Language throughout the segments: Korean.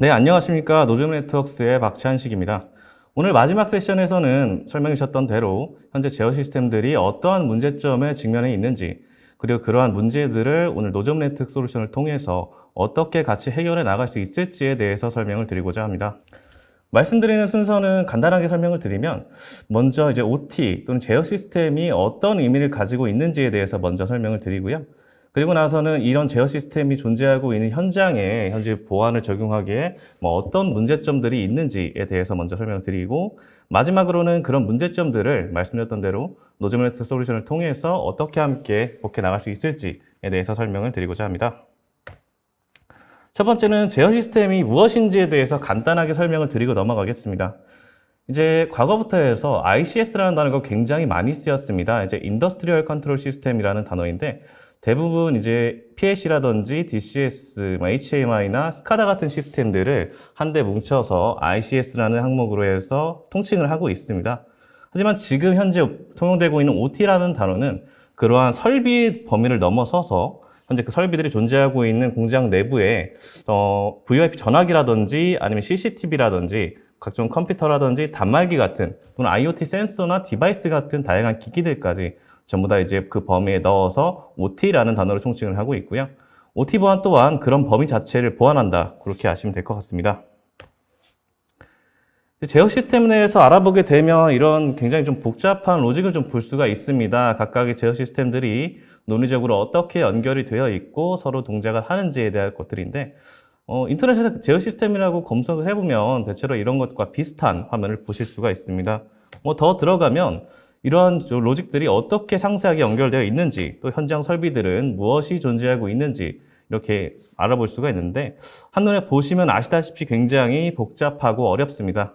네, 안녕하십니까. 노즘 네트워크스의 박찬식입니다. 오늘 마지막 세션에서는 설명해 주셨던 대로 현재 제어 시스템들이 어떠한 문제점에 직면해 있는지, 그리고 그러한 문제들을 오늘 노점 네트워크 솔루션을 통해서 어떻게 같이 해결해 나갈 수 있을지에 대해서 설명을 드리고자 합니다. 말씀드리는 순서는 간단하게 설명을 드리면 먼저 이제 OT 또는 제어 시스템이 어떤 의미를 가지고 있는지에 대해서 먼저 설명을 드리고요. 그리고 나서는 이런 제어 시스템이 존재하고 있는 현장에 현재 보안을 적용하기에 뭐 어떤 문제점들이 있는지에 대해서 먼저 설명을 드리고 마지막으로는 그런 문제점들을 말씀드렸던 대로 노즈메트 솔루션을 통해서 어떻게 함께 복해 나갈 수 있을지에 대해서 설명을 드리고자 합니다. 첫 번째는 제어 시스템이 무엇인지에 대해서 간단하게 설명을 드리고 넘어가겠습니다. 이제 과거부터 해서 ICS라는 단어가 굉장히 많이 쓰였습니다. 이제 인더스트리얼 컨트롤 시스템이라는 단어인데 대부분 이제 PLC라든지 DCS, HMI나 스카다 같은 시스템들을 한데 뭉쳐서 ICS라는 항목으로 해서 통칭을 하고 있습니다. 하지만 지금 현재 통용되고 있는 OT라는 단어는 그러한 설비 범위를 넘어서서 현재 그 설비들이 존재하고 있는 공장 내부에 어, VoIP 전화기라든지 아니면 CCTV라든지 각종 컴퓨터라든지 단말기 같은 또는 IoT 센서나 디바이스 같은 다양한 기기들까지 전부 다 이제 그 범위에 넣어서 OT라는 단어로 총칭을 하고 있고요. OT 보안 또한 그런 범위 자체를 보완한다. 그렇게 아시면 될 것 같습니다. 제어 시스템 내에서 알아보게 되면 이런 굉장히 좀 복잡한 로직을 좀 볼 수가 있습니다. 각각의 제어 시스템들이 논리적으로 어떻게 연결이 되어 있고 서로 동작을 하는지에 대한 것들인데 어, 인터넷에서 제어 시스템이라고 검색을 해보면 대체로 이런 것과 비슷한 화면을 보실 수가 있습니다. 뭐 더 들어가면 이러한 로직들이 어떻게 상세하게 연결되어 있는지 또 현장 설비들은 무엇이 존재하고 있는지 이렇게 알아볼 수가 있는데 한눈에 보시면 아시다시피 굉장히 복잡하고 어렵습니다.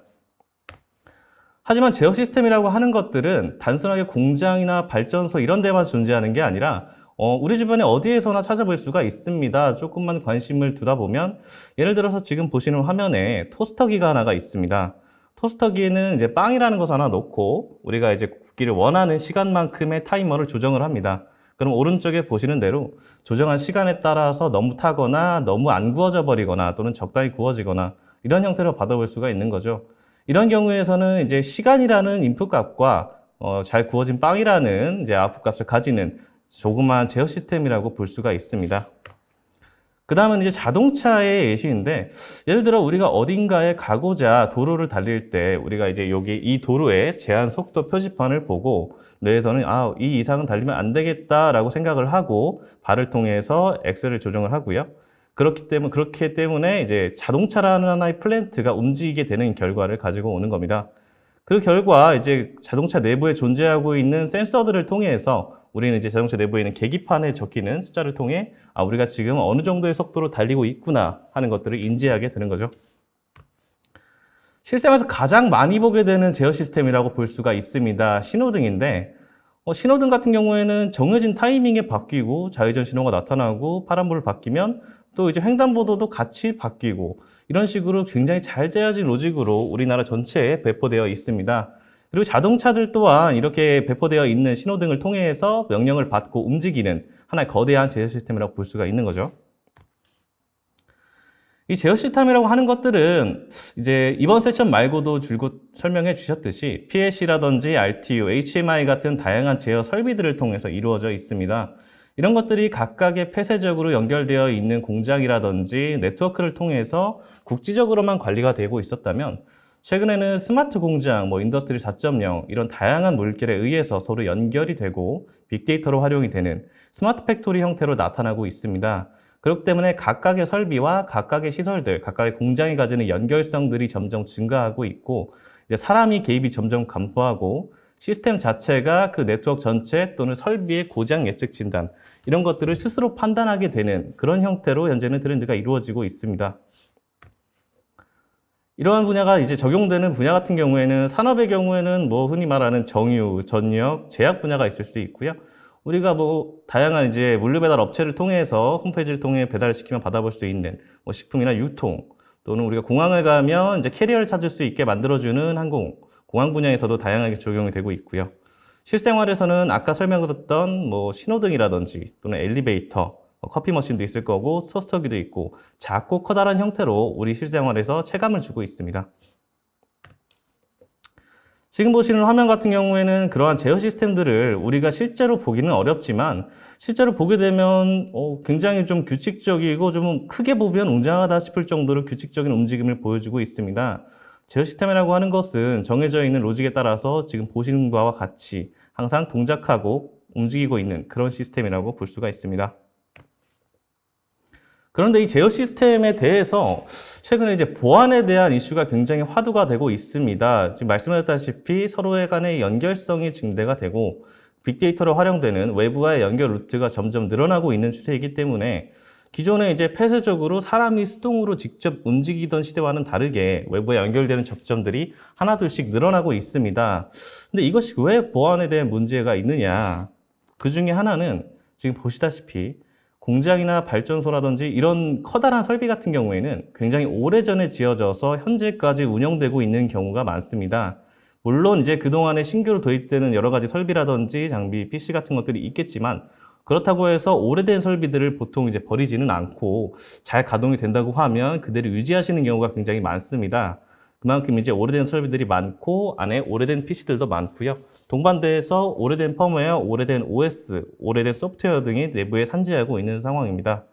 하지만 제어 시스템이라고 하는 것들은 단순하게 공장이나 발전소 이런 데만 존재하는 게 아니라 어, 우리 주변에 어디에서나 찾아볼 수가 있습니다. 조금만 관심을 두다 보면 예를 들어서 지금 보시는 화면에 토스터기가 하나가 있습니다. 토스터기에는 이제 빵이라는 것을 하나 놓고 우리가 이제 굽기를 원하는 시간만큼의 타이머를 조정을 합니다. 그럼 오른쪽에 보시는 대로 조정한 시간에 따라서 너무 타거나 너무 안 구워져 버리거나 또는 적당히 구워지거나 이런 형태로 받아볼 수가 있는 거죠. 이런 경우에서는 이제 시간이라는 인풋 값과 어, 잘 구워진 빵이라는 이제 아웃풋 값을 가지는 조그마한 제어 시스템이라고 볼 수가 있습니다. 그 다음은 이제 자동차의 예시인데, 예를 들어 우리가 어딘가에 가고자 도로를 달릴 때, 우리가 이제 여기 이 도로의 제한 속도 표지판을 보고, 뇌에서는 아, 이 이상은 달리면 안 되겠다라고 생각을 하고, 발을 통해서 엑셀을 조정을 하고요. 그렇기 때문에, 그렇기 때문에 이제 자동차라는 하나의 플랜트가 움직이게 되는 결과를 가지고 오는 겁니다. 그 결과 이제 자동차 내부에 존재하고 있는 센서들을 통해서 우리는 이제 자동차 내부에 있는 계기판에 적히는 숫자를 통해 아, 우리가 지금 어느 정도의 속도로 달리고 있구나 하는 것들을 인지하게 되는 거죠. 실생활에서 가장 많이 보게 되는 제어 시스템이라고 볼 수가 있습니다. 신호등인데 어, 신호등 같은 경우에는 정해진 타이밍에 바뀌고 좌회전 신호가 나타나고 파란불을 바뀌면 또 이제 횡단보도도 같이 바뀌고 이런 식으로 굉장히 잘 짜여진 로직으로 우리나라 전체에 배포되어 있습니다. 그리고 자동차들 또한 이렇게 배포되어 있는 신호등을 통해서 명령을 받고 움직이는 하나의 거대한 제어 시스템이라고 볼 수가 있는 거죠. 이 제어 시스템이라고 하는 것들은 이제 이번 세션 말고도 줄곧 설명해 주셨듯이 PLC라든지 RTU, HMI 같은 다양한 제어 설비들을 통해서 이루어져 있습니다. 이런 것들이 각각의 폐쇄적으로 연결되어 있는 공장이라든지 네트워크를 통해서 국지적으로만 관리가 되고 있었다면 최근에는 스마트 공장, 뭐 인더스트리 4.0 이런 다양한 물결에 의해서 서로 연결이 되고 빅데이터로 활용이 되는 스마트 팩토리 형태로 나타나고 있습니다. 그렇기 때문에 각각의 설비와 각각의 시설들, 각각의 공장이 가지는 연결성들이 점점 증가하고 있고 이제 사람이 개입이 점점 감소하고 시스템 자체가 그 네트워크 전체 또는 설비의 고장 예측 진단 이런 것들을 스스로 판단하게 되는 그런 형태로 현재는 트렌드가 이루어지고 있습니다. 이러한 분야가 이제 적용되는 분야 같은 경우에는 산업의 경우에는 뭐 흔히 말하는 정유, 전력, 제약 분야가 있을 수 있고요. 우리가 뭐 다양한 이제 물류 배달 업체를 통해서 홈페이지를 통해 배달을 시키면 받아볼 수 있는 뭐 식품이나 유통 또는 우리가 공항을 가면 이제 캐리어를 찾을 수 있게 만들어주는 항공, 공항 분야에서도 다양하게 적용이 되고 있고요. 실생활에서는 아까 설명드렸던 뭐 신호등이라든지 또는 엘리베이터, 어, 커피 머신도 있을 거고 토스터기도 있고 작고 커다란 형태로 우리 실생활에서 체감을 주고 있습니다. 지금 보시는 화면 같은 경우에는 그러한 제어 시스템들을 우리가 실제로 보기는 어렵지만 실제로 보게 되면 어, 굉장히 좀 규칙적이고 좀 크게 보면 웅장하다 싶을 정도로 규칙적인 움직임을 보여주고 있습니다. 제어 시스템이라고 하는 것은 정해져 있는 로직에 따라서 지금 보시는 바와 같이 항상 동작하고 움직이고 있는 그런 시스템이라고 볼 수가 있습니다. 그런데 이 제어 시스템에 대해서 최근에 이제 보안에 대한 이슈가 굉장히 화두가 되고 있습니다. 지금 말씀하셨다시피 서로의 간의 연결성이 증대가 되고 빅데이터로 활용되는 외부와의 연결 루트가 점점 늘어나고 있는 추세이기 때문에 기존에 이제 폐쇄적으로 사람이 수동으로 직접 움직이던 시대와는 다르게 외부에 연결되는 접점들이 하나둘씩 늘어나고 있습니다. 근데 이것이 왜 보안에 대한 문제가 있느냐? 그 중에 하나는 지금 보시다시피 공장이나 발전소라든지 이런 커다란 설비 같은 경우에는 굉장히 오래전에 지어져서 현재까지 운영되고 있는 경우가 많습니다. 물론 이제 그동안에 신규로 도입되는 여러 가지 설비라든지 장비, PC 같은 것들이 있겠지만 그렇다고 해서 오래된 설비들을 보통 이제 버리지는 않고 잘 가동이 된다고 하면 그대로 유지하시는 경우가 굉장히 많습니다. 그만큼 이제 오래된 설비들이 많고 안에 오래된 PC들도 많고요. 동반대에서 오래된 펌웨어, 오래된 OS, 오래된 소프트웨어 등이 내부에 산재하고 있는 상황입니다.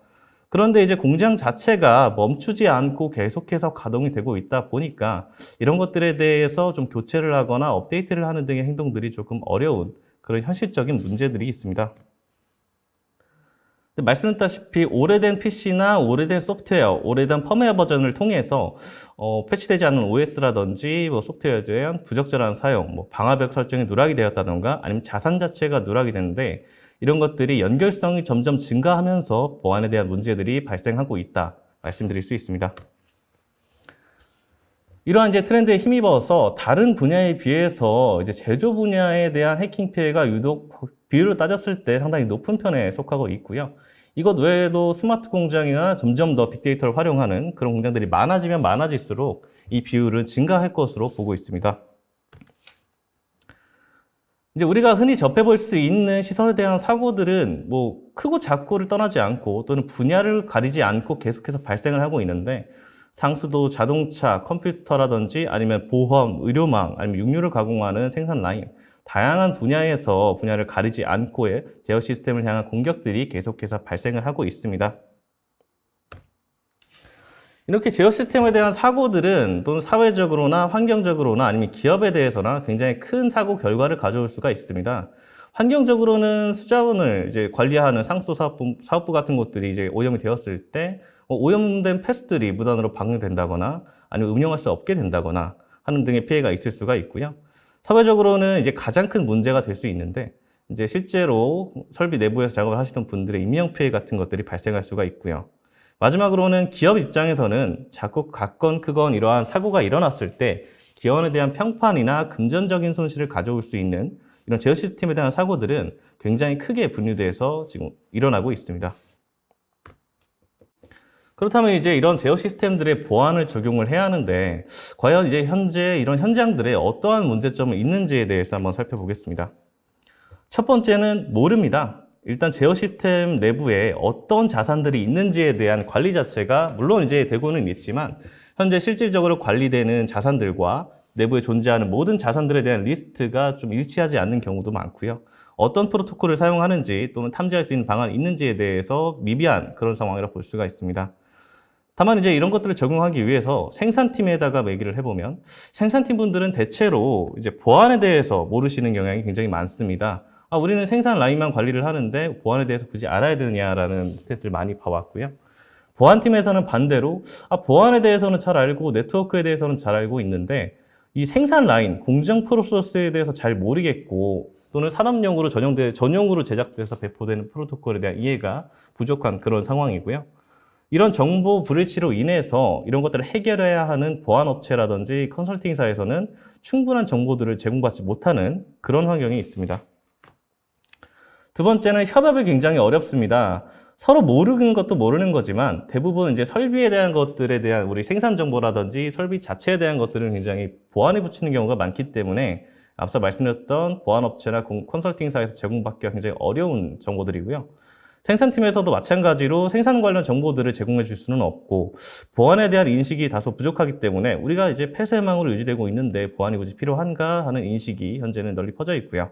그런데 이제 공장 자체가 멈추지 않고 계속해서 가동이 되고 있다 보니까 이런 것들에 대해서 좀 교체를 하거나 업데이트를 하는 등의 행동들이 조금 어려운 그런 현실적인 문제들이 있습니다. 말씀드렸다시피 오래된 PC나 오래된 소프트웨어, 오래된 펌웨어 버전을 통해서 어, 패치되지 않은 OS라든지 뭐 소프트웨어에 대한 부적절한 사용, 뭐 방화벽 설정이 누락이 되었다던가 아니면 자산 자체가 누락이 되는데 이런 것들이 연결성이 점점 증가하면서 보안에 대한 문제들이 발생하고 있다 말씀드릴 수 있습니다. 이러한 이제 트렌드에 힘입어서 다른 분야에 비해서 이제 제조 분야에 대한 해킹 피해가 유독 비율을 따졌을 때 상당히 높은 편에 속하고 있고요. 이것 외에도 스마트 공장이나 점점 더 빅데이터를 활용하는 그런 공장들이 많아지면 많아질수록 이 비율은 증가할 것으로 보고 있습니다. 이제 우리가 흔히 접해볼 수 있는 시설에 대한 사고들은 뭐 크고 작고를 떠나지 않고 또는 분야를 가리지 않고 계속해서 발생을 하고 있는데 상수도 자동차, 컴퓨터라든지 아니면 보험, 의료망, 아니면 육류를 가공하는 생산 라인, 다양한 분야에서 분야를 가리지 않고의 제어 시스템을 향한 공격들이 계속해서 발생을 하고 있습니다. 이렇게 제어 시스템에 대한 사고들은 또는 사회적으로나 환경적으로나 아니면 기업에 대해서나 굉장히 큰 사고 결과를 가져올 수가 있습니다. 환경적으로는 수자원을 이제 관리하는 상수 사업부, 같은 곳들이 이제 오염이 되었을 때 어, 오염된 패스들이 무단으로 방류된다거나 아니면 운영할 수 없게 된다거나 하는 등의 피해가 있을 수가 있고요. 사회적으로는 이제 가장 큰 문제가 될 수 있는데 이제 실제로 설비 내부에서 작업을 하시던 분들의 인명 피해 같은 것들이 발생할 수가 있고요. 마지막으로는 기업 입장에서는 자꾸 같건 크건 이러한 사고가 일어났을 때 기원에 대한 평판이나 금전적인 손실을 가져올 수 있는 이런 제어 시스템에 대한 사고들은 굉장히 크게 분류돼서 지금 일어나고 있습니다. 그렇다면 이제 이런 제어 시스템들의 보안을 적용을 해야 하는데 과연 이제 현재 이런 현장들에 어떠한 문제점이 있는지에 대해서 한번 살펴보겠습니다. 첫 번째는 모릅니다. 일단 제어 시스템 내부에 어떤 자산들이 있는지에 대한 관리 자체가 물론 이제 되고는 있지만 현재 실질적으로 관리되는 자산들과 내부에 존재하는 모든 자산들에 대한 리스트가 좀 일치하지 않는 경우도 많고요. 어떤 프로토콜을 사용하는지 또는 탐지할 수 있는 방안이 있는지에 대해서 미비한 그런 상황이라고 볼 수가 있습니다. 다만 이제 이런 것들을 적용하기 위해서 생산팀에다가 얘기를 해보면 생산팀 분들은 대체로 이제 보안에 대해서 모르시는 경향이 굉장히 많습니다. 아, 우리는 생산 라인만 관리를 하는데 보안에 대해서 굳이 알아야 되느냐라는 스탯을 많이 봐왔고요. 보안팀에서는 반대로 아, 보안에 대해서는 잘 알고 네트워크에 대해서는 잘 알고 있는데 이 생산 라인, 공정 프로세스에 대해서 잘 모르겠고 또는 산업용으로 전용돼, 전용으로 제작돼서 배포되는 프로토콜에 대한 이해가 부족한 그런 상황이고요. 이런 정보 브리치로 인해서 이런 것들을 해결해야 하는 보안업체라든지 컨설팅사에서는 충분한 정보들을 제공받지 못하는 그런 환경이 있습니다. 두 번째는 협업이 굉장히 어렵습니다. 서로 모르는 것도 모르는 거지만 대부분 이제 설비에 대한 것들에 대한 우리 생산 정보라든지 설비 자체에 대한 것들은 굉장히 보안에 붙이는 경우가 많기 때문에 앞서 말씀드렸던 보안업체나 컨설팅사에서 제공받기가 굉장히 어려운 정보들이고요. 생산팀에서도 마찬가지로 생산 관련 정보들을 제공해 줄 수는 없고 보안에 대한 인식이 다소 부족하기 때문에 우리가 이제 폐쇄망으로 유지되고 있는데 보안이 굳이 필요한가 하는 인식이 현재는 널리 퍼져 있고요.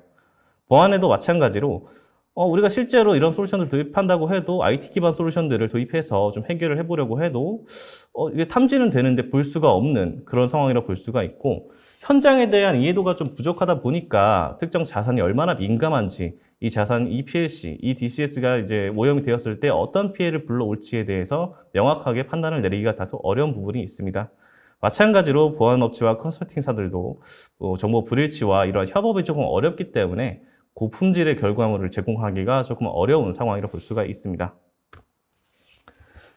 보안에도 마찬가지로 어, 우리가 실제로 이런 솔루션을 도입한다고 해도 IT 기반 솔루션들을 도입해서 좀 해결을 해보려고 해도 어, 이게 탐지는 되는데 볼 수가 없는 그런 상황이라 볼 수가 있고 현장에 대한 이해도가 좀 부족하다 보니까 특정 자산이 얼마나 민감한지 이 자산, 이 PLC, 이 DCS가 이제 오염이 되었을 때 어떤 피해를 불러올지에 대해서 명확하게 판단을 내리기가 다소 어려운 부분이 있습니다. 마찬가지로 보안업체와 컨설팅사들도 어, 정보 불일치와 이러한 협업이 조금 어렵기 때문에 고품질의 결과물을 제공하기가 조금 어려운 상황이라 볼 수가 있습니다.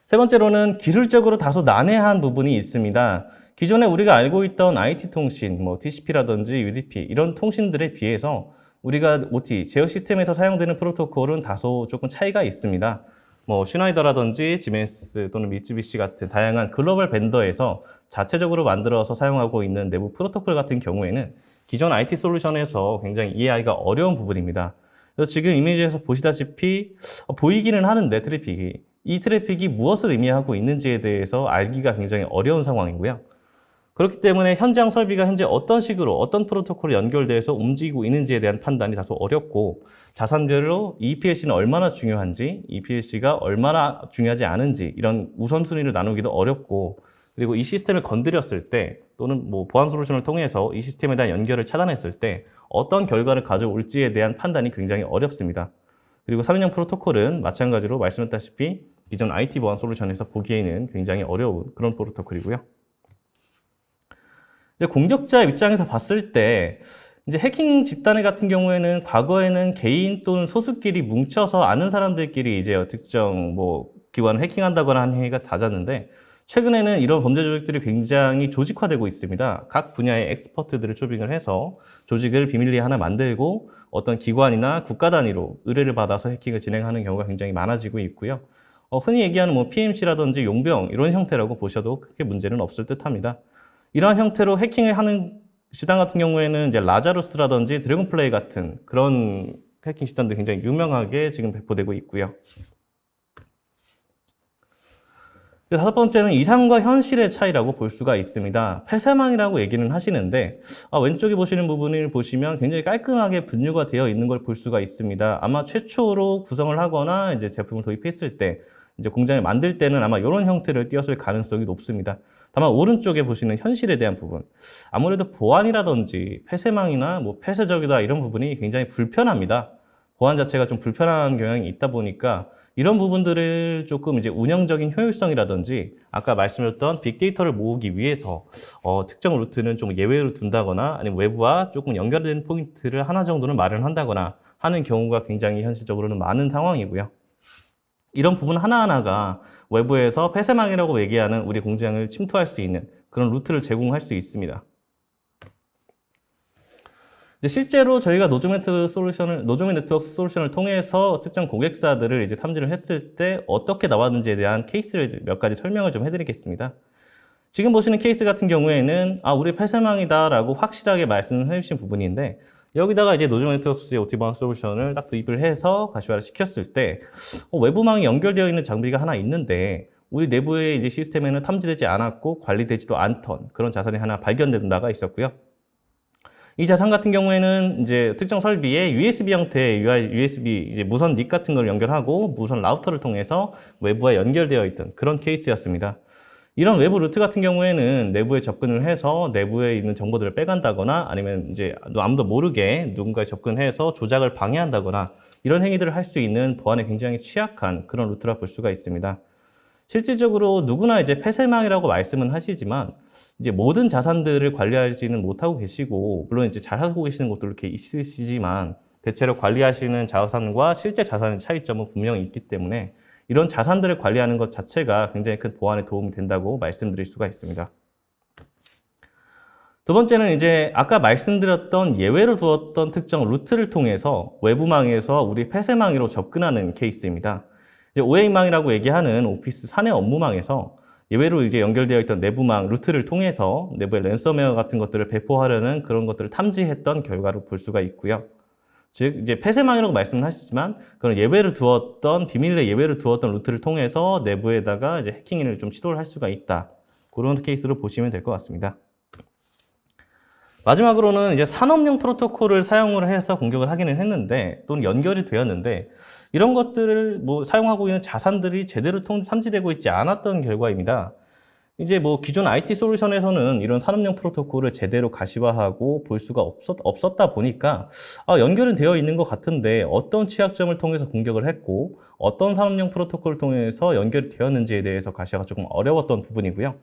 세 번째로는 기술적으로 다소 난해한 부분이 있습니다. 기존에 우리가 알고 있던 IT 통신, 뭐 TCP라든지 UDP 이런 통신들에 비해서 우리가 OT 제어 시스템에서 사용되는 프로토콜은 다소 조금 차이가 있습니다. 뭐 슈나이더라든지 지멘스 또는 미쯔비시 같은 다양한 글로벌 벤더에서 자체적으로 만들어서 사용하고 있는 내부 프로토콜 같은 경우에는 기존 IT 솔루션에서 굉장히 이해하기가 어려운 부분입니다. 그래서 지금 이미지에서 보시다시피 어, 보이기는 하는데 트래픽이 이 트래픽이 무엇을 의미하고 있는지에 대해서 알기가 굉장히 어려운 상황이고요. 그렇기 때문에 현장 설비가 현재 어떤 식으로 어떤 프로토콜이 연결돼서 움직이고 있는지에 대한 판단이 다소 어렵고 자산별로 이 PLC는 얼마나 중요한지 이 PLC가 얼마나 중요하지 않은지 이런 우선순위를 나누기도 어렵고 그리고 이 시스템을 건드렸을 때 또는 뭐 보안 솔루션을 통해서 이 시스템에 대한 연결을 차단했을 때 어떤 결과를 가져올지에 대한 판단이 굉장히 어렵습니다. 그리고 3인형 프로토콜은 마찬가지로 말씀했다시피 기존 IT 보안 솔루션에서 보기에는 굉장히 어려운 그런 프로토콜이고요. 이제 공격자 입장에서 봤을 때 이제 해킹 집단 같은 경우에는 과거에는 개인 또는 소수끼리 뭉쳐서 아는 사람들끼리 이제 특정 뭐 기관을 해킹한다거나 하는 행위가 잦았는데 최근에는 이런 범죄 조직들이 굉장히 조직화되고 있습니다. 각 분야의 엑스퍼트들을 초빙을 해서 조직을 비밀리에 하나 만들고 어떤 기관이나 국가 단위로 의뢰를 받아서 해킹을 진행하는 경우가 굉장히 많아지고 있고요. 어, 흔히 얘기하는 뭐 PMC라든지 용병 이런 형태라고 보셔도 크게 문제는 없을 듯합니다. 이러한 형태로 해킹을 하는 시단 같은 경우에는 이제 라자루스라든지 드래곤플레이 같은 그런 해킹 시단도 굉장히 유명하게 지금 배포되고 있고요. 다섯 번째는 이상과 현실의 차이라고 볼 수가 있습니다. 폐쇄망이라고 얘기는 하시는데 아, 왼쪽에 보시는 부분을 보시면 굉장히 깔끔하게 분류가 되어 있는 걸 볼 수가 있습니다. 아마 최초로 구성을 하거나 이제 제품을 도입했을 때 이제 공장을 만들 때는 아마 이런 형태를 띄었을 가능성이 높습니다. 다만 오른쪽에 보시는 현실에 대한 부분 아무래도 보안이라든지 폐쇄망이나 뭐 폐쇄적이다 이런 부분이 굉장히 불편합니다. 보안 자체가 좀 불편한 경향이 있다 보니까 이런 부분들을 조금 이제 운영적인 효율성이라든지 아까 말씀드렸던 빅데이터를 모으기 위해서 어, 특정 루트는 좀 예외로 둔다거나 아니면 외부와 조금 연결된 포인트를 하나 정도는 마련한다거나 하는 경우가 굉장히 현실적으로는 많은 상황이고요. 이런 부분 하나하나가 외부에서 폐쇄망이라고 얘기하는 우리 공장을 침투할 수 있는 그런 루트를 제공할 수 있습니다. 실제로 저희가 노즈메트 솔루션을, 노즈메 네트워크 솔루션을 통해서 특정 고객사들을 이제 탐지를 했을 때 어떻게 나왔는지에 대한 케이스를 몇 가지 설명을 좀 해드리겠습니다. 지금 보시는 케이스 같은 경우에는 아, 우리 폐쇄망이다라고 확실하게 말씀해 주신 부분인데 여기다가 이제 노즈메 네트워크스의 오티방 솔루션을 딱 도입을 해서 가시화를 시켰을 때 어, 외부망이 연결되어 있는 장비가 하나 있는데 우리 내부의 이제 시스템에는 탐지되지 않았고 관리되지도 않던 그런 자산이 하나 발견된다가 있었고요. 이 자산 같은 경우에는 이제 특정 설비에 USB 형태의 USB 이제 무선 닉 같은 걸 연결하고 무선 라우터를 통해서 외부와 연결되어 있던 그런 케이스였습니다. 이런 외부 루트 같은 경우에는 내부에 접근을 해서 내부에 있는 정보들을 빼간다거나 아니면 이제 아무도 모르게 누군가에 접근해서 조작을 방해한다거나 이런 행위들을 할 수 있는 보안에 굉장히 취약한 그런 루트라 볼 수가 있습니다. 실질적으로 누구나 이제 폐쇄망이라고 말씀은 하시지만 이제 모든 자산들을 관리하지는 못하고 계시고 물론 이제 잘하고 계시는 곳도 이렇게 있으시지만 대체로 관리하시는 자산과 실제 자산의 차이점은 분명히 있기 때문에 이런 자산들을 관리하는 것 자체가 굉장히 큰 보안에 도움이 된다고 말씀드릴 수가 있습니다. 두 번째는 이제 아까 말씀드렸던 예외로 두었던 특정 루트를 통해서 외부망에서 우리 폐쇄망으로 접근하는 케이스입니다. OA망이라고 얘기하는 오피스 사내 업무망에서 예외로 이제 연결되어 있던 내부망 루트를 통해서 내부의 랜섬웨어 같은 것들을 배포하려는 그런 것들을 탐지했던 결과로 볼 수가 있고요. 즉 이제 폐쇄망이라고 말씀을 하시지만 그런 예외를 두었던 비밀의 예외를 두었던 루트를 통해서 내부에다가 이제 해킹을 좀 시도를 할 수가 있다. 그런 케이스로 보시면 될 것 같습니다. 마지막으로는 이제 산업용 프로토콜을 사용을 해서 공격을 하기는 했는데 또는 연결이 되었는데 이런 것들을 뭐 사용하고 있는 자산들이 제대로 통, 탐지되고 있지 않았던 결과입니다. 이제 뭐 기존 IT 솔루션에서는 이런 산업용 프로토콜을 제대로 가시화하고 볼 수가 없었, 없었다 보니까 아, 연결은 되어 있는 것 같은데 어떤 취약점을 통해서 공격을 했고 어떤 산업용 프로토콜을 통해서 연결이 되었는지에 대해서 가시화가 조금 어려웠던 부분이고요.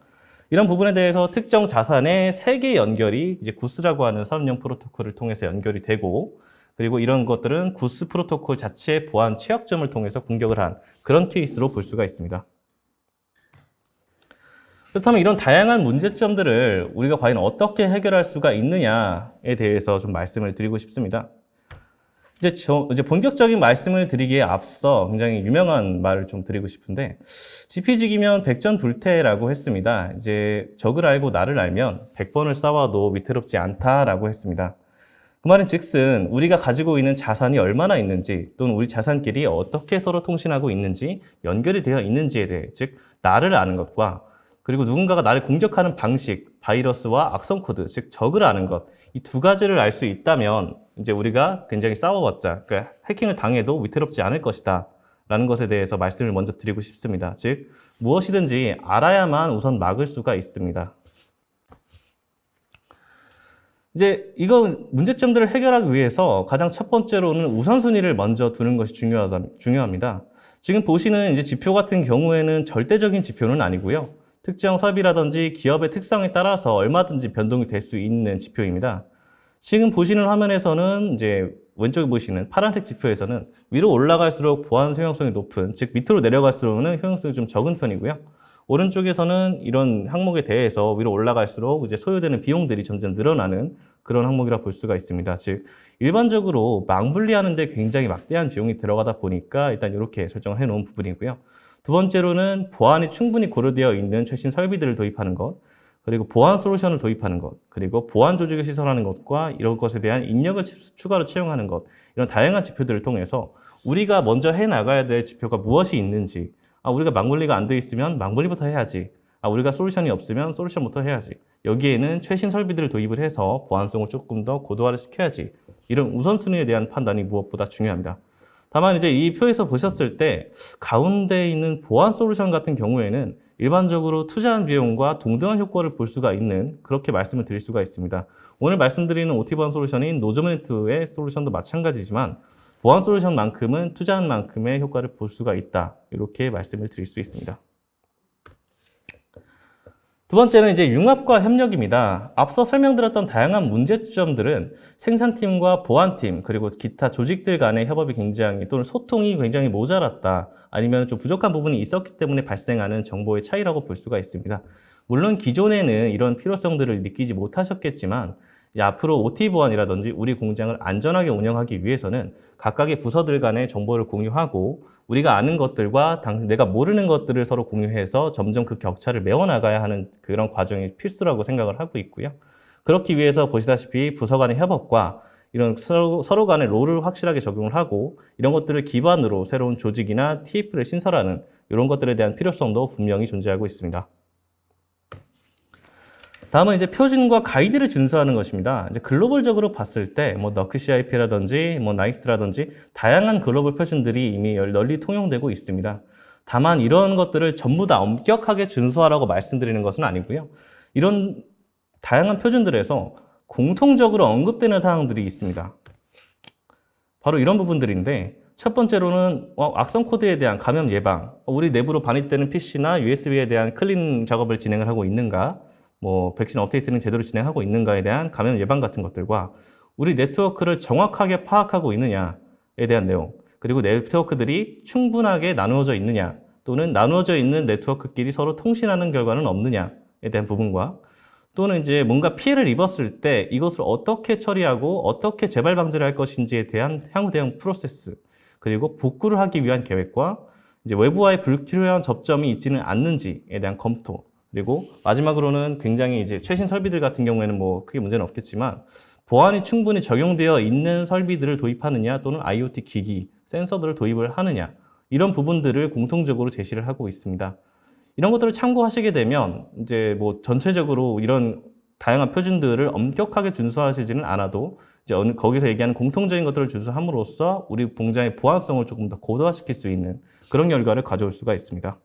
이런 부분에 대해서 특정 자산의 세개 연결이 이제 구스라고 하는 산업용 프로토콜을 통해서 연결이 되고 그리고 이런 것들은 구스 프로토콜 자체의 보안 취약점을 통해서 공격을 한 그런 케이스로 볼 수가 있습니다. 그렇다면 이런 다양한 문제점들을 우리가 과연 어떻게 해결할 수가 있느냐에 대해서 좀 말씀을 드리고 싶습니다. 이제 저, 이제 본격적인 말씀을 드리기에 앞서 굉장히 유명한 말을 좀 드리고 싶은데, 지피지기면 백전불태라고 했습니다. 이제 적을 알고 나를 알면 100번을 싸워도 위태롭지 않다라고 했습니다. 그 말은 즉슨 우리가 가지고 있는 자산이 얼마나 있는지 또는 우리 자산끼리 어떻게 서로 통신하고 있는지 연결이 되어 있는지에 대해 즉 나를 아는 것과 그리고 누군가가 나를 공격하는 방식, 바이러스와 악성 코드, 즉 적을 아는 것, 이 두 가지를 알 수 있다면 이제 우리가 굉장히 싸워봤자, 그러니까 해킹을 당해도 위태롭지 않을 것이다. 라는 것에 대해서 말씀을 먼저 드리고 싶습니다. 즉, 무엇이든지 알아야만 우선 막을 수가 있습니다. 이제 이거 문제점들을 해결하기 위해서 가장 첫 번째로는 우선순위를 먼저 두는 것이 중요하다, 중요합니다. 지금 보시는 이제 지표 같은 경우에는 절대적인 지표는 아니고요. 특정 설비라든지 기업의 특성에 따라서 얼마든지 변동이 될 수 있는 지표입니다. 지금 보시는 화면에서는 이제 왼쪽에 보시는 파란색 지표에서는 위로 올라갈수록 보안 효용성이 높은, 즉 밑으로 내려갈수록은 효용성이 좀 적은 편이고요. 오른쪽에서는 이런 항목에 대해서 위로 올라갈수록 이제 소요되는 비용들이 점점 늘어나는 그런 항목이라 볼 수가 있습니다. 즉 일반적으로 망분리하는데 굉장히 막대한 비용이 들어가다 보니까 일단 이렇게 설정을 해놓은 부분이고요. 두 번째로는 보안이 충분히 고려되어 있는 최신 설비들을 도입하는 것, 그리고 보안 솔루션을 도입하는 것, 그리고 보안 조직을 시설하는 것과 이런 것에 대한 인력을 추가로 채용하는 것, 이런 다양한 지표들을 통해서 우리가 먼저 해 나가야 될 지표가 무엇이 있는지, 아, 우리가 망분리가 안 돼 있으면 망분리부터 해야지. 아, 우리가 솔루션이 없으면 솔루션부터 해야지. 여기에는 최신 설비들을 도입을 해서 보안성을 조금 더 고도화를 시켜야지. 이런 우선순위에 대한 판단이 무엇보다 중요합니다. 다만 이제 이 표에서 보셨을 때 가운데 있는 보안 솔루션 같은 경우에는 일반적으로 투자한 비용과 동등한 효과를 볼 수가 있는 그렇게 말씀을 드릴 수가 있습니다. 오늘 말씀드리는 OT 보안 솔루션인 노즈멘트의 솔루션도 마찬가지지만 보안 솔루션만큼은 투자한 만큼의 효과를 볼 수가 있다. 이렇게 말씀을 드릴 수 있습니다. 두 번째는 이제 융합과 협력입니다. 앞서 설명드렸던 다양한 문제점들은 생산팀과 보안팀 그리고 기타 조직들 간의 협업이 굉장히 또는 소통이 굉장히 모자랐다. 아니면 좀 부족한 부분이 있었기 때문에 발생하는 정보의 차이라고 볼 수가 있습니다. 물론 기존에는 이런 필요성들을 느끼지 못하셨겠지만 앞으로 OT 보안이라든지 우리 공장을 안전하게 운영하기 위해서는 각각의 부서들 간의 정보를 공유하고 우리가 아는 것들과 당, 내가 모르는 것들을 서로 공유해서 점점 그 격차를 메워나가야 하는 그런 과정이 필수라고 생각을 하고 있고요. 그렇기 위해서 보시다시피 부서 간의 협업과 이런 서로, 서로 간의 롤을 확실하게 적용을 하고 이런 것들을 기반으로 새로운 조직이나 TF를 신설하는 이런 것들에 대한 필요성도 분명히 존재하고 있습니다. 다음은 이제 표준과 가이드를 준수하는 것입니다. 이제 글로벌적으로 봤을 때, 뭐, 너크 CIP라든지, 뭐, 나이스트라든지, 다양한 글로벌 표준들이 이미 널리 통용되고 있습니다. 다만 이런 것들을 전부 다 엄격하게 준수하라고 말씀드리는 것은 아니고요. 이런 다양한 표준들에서 공통적으로 언급되는 사항들이 있습니다. 바로 이런 부분들인데, 첫 번째로는 어, 악성 코드에 대한 감염 예방, 우리 내부로 반입되는 PC나 USB에 대한 클린 작업을 진행을 하고 있는가, 뭐 백신 업데이트는 제대로 진행하고 있는가에 대한 감염 예방 같은 것들과 우리 네트워크를 정확하게 파악하고 있느냐에 대한 내용 그리고 네트워크들이 충분하게 나누어져 있느냐 또는 나누어져 있는 네트워크끼리 서로 통신하는 결과는 없느냐에 대한 부분과 또는 이제 뭔가 피해를 입었을 때 이것을 어떻게 처리하고 어떻게 재발 방지를 할 것인지에 대한 향후 대응 프로세스 그리고 복구를 하기 위한 계획과 이제 외부와의 불필요한 접점이 있지는 않는지에 대한 검토 그리고 마지막으로는 굉장히 이제 최신 설비들 같은 경우에는 뭐 크게 문제는 없겠지만 보안이 충분히 적용되어 있는 설비들을 도입하느냐 또는 IoT 기기, 센서들을 도입을 하느냐 이런 부분들을 공통적으로 제시를 하고 있습니다. 이런 것들을 참고하시게 되면 이제 뭐 전체적으로 이런 다양한 표준들을 엄격하게 준수하시지는 않아도 이제 거기서 얘기하는 공통적인 것들을 준수함으로써 우리 공장의 보안성을 조금 더 고도화시킬 수 있는 그런 결과를 가져올 수가 있습니다.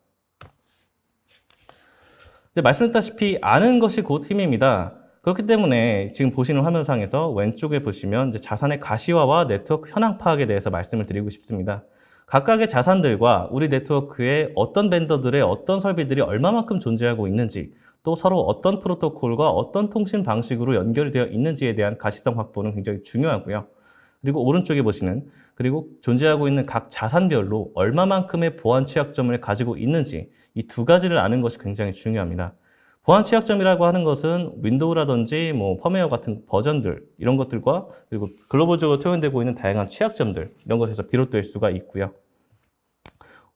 말씀드렸다시피 아는 것이 곧 힘입니다. 그렇기 때문에 지금 보시는 화면상에서 왼쪽에 보시면 자산의 가시화와 네트워크 현황 파악에 대해서 말씀을 드리고 싶습니다. 각각의 자산들과 우리 네트워크에 어떤 벤더들의 어떤 설비들이 얼마만큼 존재하고 있는지 또 서로 어떤 프로토콜과 어떤 통신 방식으로 연결이 되어 있는지에 대한 가시성 확보는 굉장히 중요하고요. 그리고 오른쪽에 보시는 그리고 존재하고 있는 각 자산별로 얼마만큼의 보안 취약점을 가지고 있는지 이 두 가지를 아는 것이 굉장히 중요합니다. 보안 취약점이라고 하는 것은 윈도우라든지 뭐 펌웨어 같은 버전들 이런 것들과 그리고 글로벌적으로 표현되고 있는 다양한 취약점들 이런 것에서 비롯될 수가 있고요.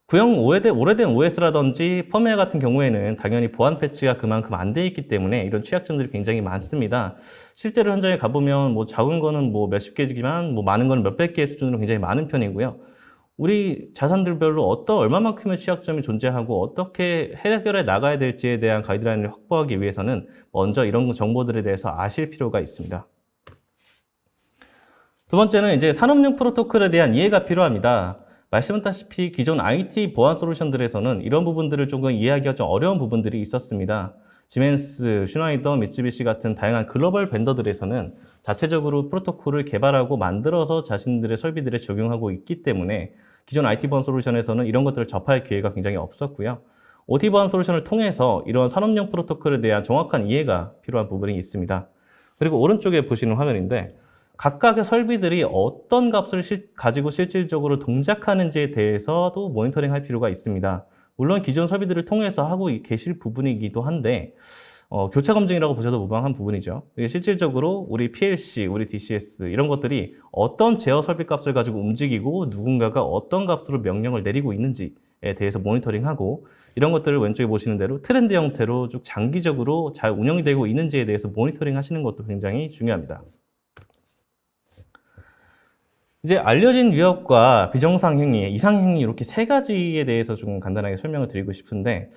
구형 오래된, 오래된 OS라든지 펌웨어 같은 경우에는 당연히 보안 패치가 그만큼 안 돼 있기 때문에 이런 취약점들이 굉장히 많습니다. 실제로 현장에 가보면 뭐 작은 거는 뭐 몇십 개지만 뭐 많은 거는 몇백 개의 수준으로 굉장히 많은 편이고요. 우리 자산들별로 어떤 얼마만큼의 취약점이 존재하고 어떻게 해결해 나가야 될지에 대한 가이드라인을 확보하기 위해서는 먼저 이런 정보들에 대해서 아실 필요가 있습니다. 두 번째는 이제 산업용 프로토콜에 대한 이해가 필요합니다. 말씀드렸다시피 기존 IT 보안 솔루션들에서는 이런 부분들을 조금 이해하기가 좀 어려운 부분들이 있었습니다. 지멘스, 슈나이더, 미쯔비시 같은 다양한 글로벌 벤더들에서는 자체적으로 프로토콜을 개발하고 만들어서 자신들의 설비들에 적용하고 있기 때문에 기존 IT 보안 솔루션에서는 이런 것들을 접할 기회가 굉장히 없었고요. OT 보안 솔루션을 통해서 이런 산업용 프로토콜에 대한 정확한 이해가 필요한 부분이 있습니다. 그리고 오른쪽에 보시는 화면인데 각각의 설비들이 어떤 값을 실- 가지고 실질적으로 동작하는지에 대해서도 모니터링 할 필요가 있습니다. 물론 기존 설비들을 통해서 하고 이- 계실 부분이기도 한데 어, 교차 검증이라고 보셔도 무방한 부분이죠. 실질적으로 우리 PLC, 우리 DCS 이런 것들이 어떤 제어 설비 값을 가지고 움직이고 누군가가 어떤 값으로 명령을 내리고 있는지에 대해서 모니터링하고 이런 것들을 왼쪽에 보시는 대로 트렌드 형태로 쭉 장기적으로 잘 운영이 되고 있는지에 대해서 모니터링 하시는 것도 굉장히 중요합니다. 이제 알려진 위협과 비정상 행위, 이상 행위 이렇게 세 가지에 대해서 좀 간단하게 설명을 드리고 싶은데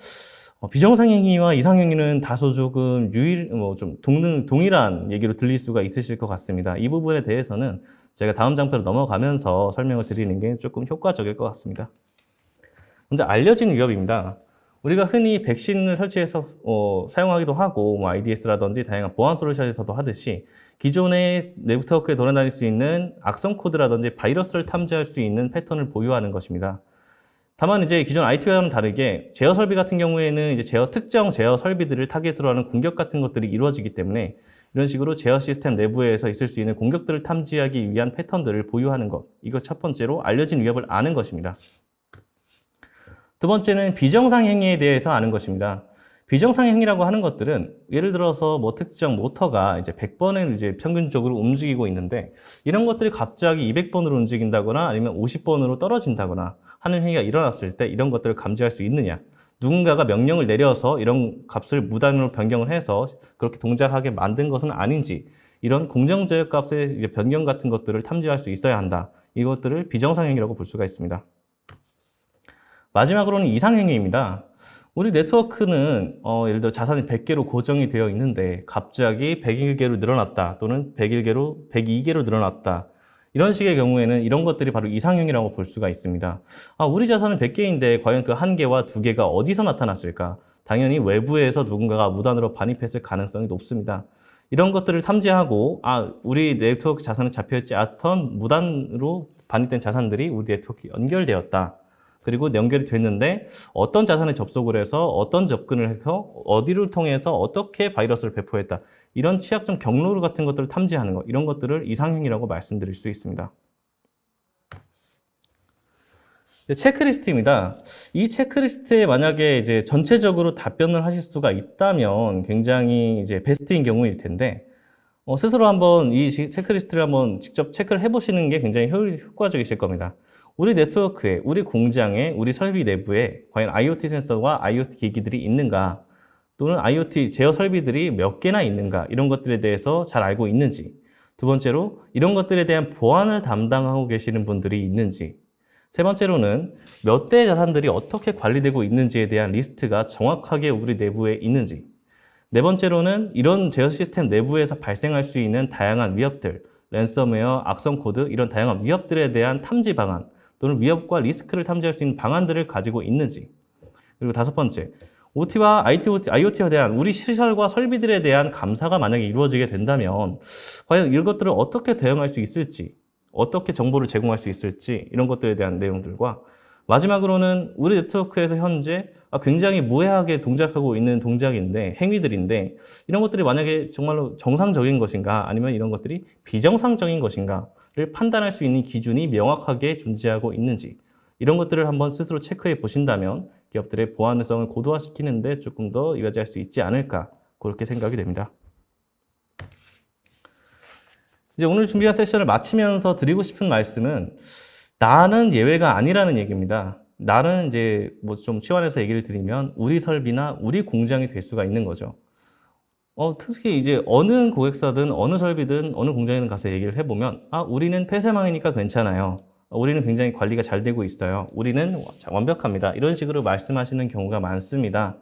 어, 비정상 행위와 이상 행위는 다소 조금 유일 뭐 좀 동등 동일한 얘기로 들릴 수가 있으실 것 같습니다. 이 부분에 대해서는 제가 다음 장표로 넘어가면서 설명을 드리는 게 조금 효과적일 것 같습니다. 먼저 알려진 위협입니다. 우리가 흔히 백신을 설치해서 어, 사용하기도 하고 뭐 IDS라든지 다양한 보안 솔루션에서도 하듯이 기존의 네트워크에 돌아다닐 수 있는 악성 코드라든지 바이러스를 탐지할 수 있는 패턴을 보유하는 것입니다. 다만 이제 기존 IT와는 다르게 제어 설비 같은 경우에는 이제 제어 특정 제어 설비들을 타겟으로 하는 공격 같은 것들이 이루어지기 때문에 이런 식으로 제어 시스템 내부에서 있을 수 있는 공격들을 탐지하기 위한 패턴들을 보유하는 것. 이거 첫 번째로 알려진 위협을 아는 것입니다. 두 번째는 비정상 행위에 대해서 아는 것입니다. 비정상 행위라고 하는 것들은 예를 들어서 뭐 특정 모터가 이제 100번을 이제 평균적으로 움직이고 있는데 이런 것들이 갑자기 200번으로 움직인다거나 아니면 50번으로 떨어진다거나 하는 행위가 일어났을 때 이런 것들을 감지할 수 있느냐. 누군가가 명령을 내려서 이런 값을 무단으로 변경을 해서 그렇게 동작하게 만든 것은 아닌지 이런 공정제어 값의 변경 같은 것들을 탐지할 수 있어야 한다. 이것들을 비정상 행위라고 볼 수가 있습니다. 마지막으로는 이상행위입니다. 우리 네트워크는 어, 예를 들어 자산이 100개로 고정이 되어 있는데 갑자기 101개로 늘어났다 또는 101개로 102개로 늘어났다 이런 식의 경우에는 이런 것들이 바로 이상형이라고 볼 수가 있습니다. 아, 우리 자산은 100개인데 과연 그 한 개와 두 개가 어디서 나타났을까? 당연히 외부에서 누군가가 무단으로 반입했을 가능성이 높습니다. 이런 것들을 탐지하고 아, 우리 네트워크 자산에 잡혀있지 않던 무단으로 반입된 자산들이 우리 네트워크에 연결되었다. 그리고 연결이 됐는데 어떤 자산에 접속을 해서 어떤 접근을 해서 어디를 통해서 어떻게 바이러스를 배포했다. 이런 취약점 경로 같은 것들을 탐지하는 것, 이런 것들을 이상행위라고 말씀드릴 수 있습니다. 체크리스트입니다. 이 체크리스트에 만약에 이제 전체적으로 답변을 하실 수가 있다면 굉장히 이제 베스트인 경우일 텐데, 어, 스스로 한번 이 시- 체크리스트를 한번 직접 체크를 해보시는 게 굉장히 효- 효과적이실 겁니다. 우리 네트워크에, 우리 공장에, 우리 설비 내부에 과연 IoT 센서와 IoT 기기들이 있는가, 또는 IoT 제어 설비들이 몇 개나 있는가, 이런 것들에 대해서 잘 알고 있는지, 두 번째로 이런 것들에 대한 보안을 담당하고 계시는 분들이 있는지. 세 번째로는 몇 대의 자산들이 어떻게 관리되고 있는지에 대한 리스트가 정확하게 우리 내부에 있는지. 네 번째로는 이런 제어 시스템 내부에서 발생할 수 있는 다양한 위협들, 랜섬웨어, 악성 코드 이런 다양한 위협들에 대한 탐지 방안 또는 위협과 리스크를 탐지할 수 있는 방안들을 가지고 있는지. 그리고 다섯 번째, OT와 IT, IoT에 대한 우리 시설과 설비들에 대한 감사가 만약에 이루어지게 된다면 과연 이런 것들을 어떻게 대응할 수 있을지, 어떻게 정보를 제공할 수 있을지 이런 것들에 대한 내용들과 마지막으로는 우리 네트워크에서 현재 아, 굉장히 무해하게 동작하고 있는 동작인데 행위들인데 이런 것들이 만약에 정말로 정상적인 것인가 아니면 이런 것들이 비정상적인 것인가를 판단할 수 있는 기준이 명확하게 존재하고 있는지 이런 것들을 한번 스스로 체크해 보신다면 기업들의 보안성을 고도화시키는데 조금 더 이바지할 수 있지 않을까 그렇게 생각이 됩니다. 이제 오늘 준비한 세션을 마치면서 드리고 싶은 말씀은 나는 예외가 아니라는 얘기입니다. 나는 이제 뭐 좀 치환해서 얘기를 드리면 우리 설비나 우리 공장이 될 수가 있는 거죠. 어, 특히 이제 어느 고객사든 어느 설비든 어느 공장이든 가서 얘기를 해보면 아, 우리는 폐쇄망이니까 괜찮아요. 어, 우리는 굉장히 관리가 잘 되고 있어요. 우리는 완벽합니다. 이런 식으로 말씀하시는 경우가 많습니다.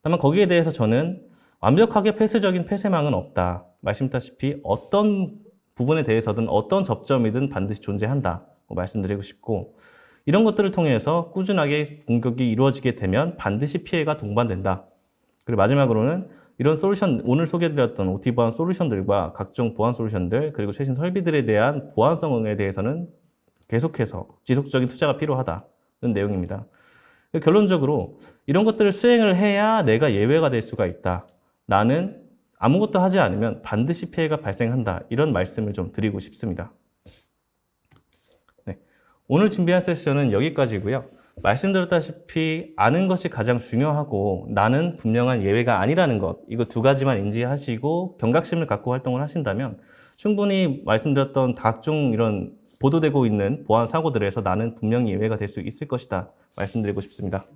다만 거기에 대해서 저는 완벽하게 폐쇄적인 폐쇄망은 없다. 말씀다시피 어떤 부분에 대해서든 어떤 접점이든 반드시 존재한다. 고 말씀드리고 싶고 이런 것들을 통해서 꾸준하게 공격이 이루어지게 되면 반드시 피해가 동반된다. 그리고 마지막으로는 이런 솔루션, 오늘 소개해드렸던 OT 보안 솔루션들과 각종 보안 솔루션들, 그리고 최신 설비들에 대한 보안성에 대해서는 계속해서 지속적인 투자가 필요하다는 내용입니다. 결론적으로 이런 것들을 수행을 해야 내가 예외가 될 수가 있다. 나는 아무것도 하지 않으면 반드시 피해가 발생한다. 이런 말씀을 좀 드리고 싶습니다. 네. 오늘 준비한 세션은 여기까지고요. 말씀드렸다시피 아는 것이 가장 중요하고 나는 분명한 예외가 아니라는 것 이거 두 가지만 인지하시고 경각심을 갖고 활동을 하신다면 충분히 말씀드렸던 각종 이런 보도되고 있는 보안 사고들에서 나는 분명히 예외가 될 수 있을 것이다 말씀드리고 싶습니다.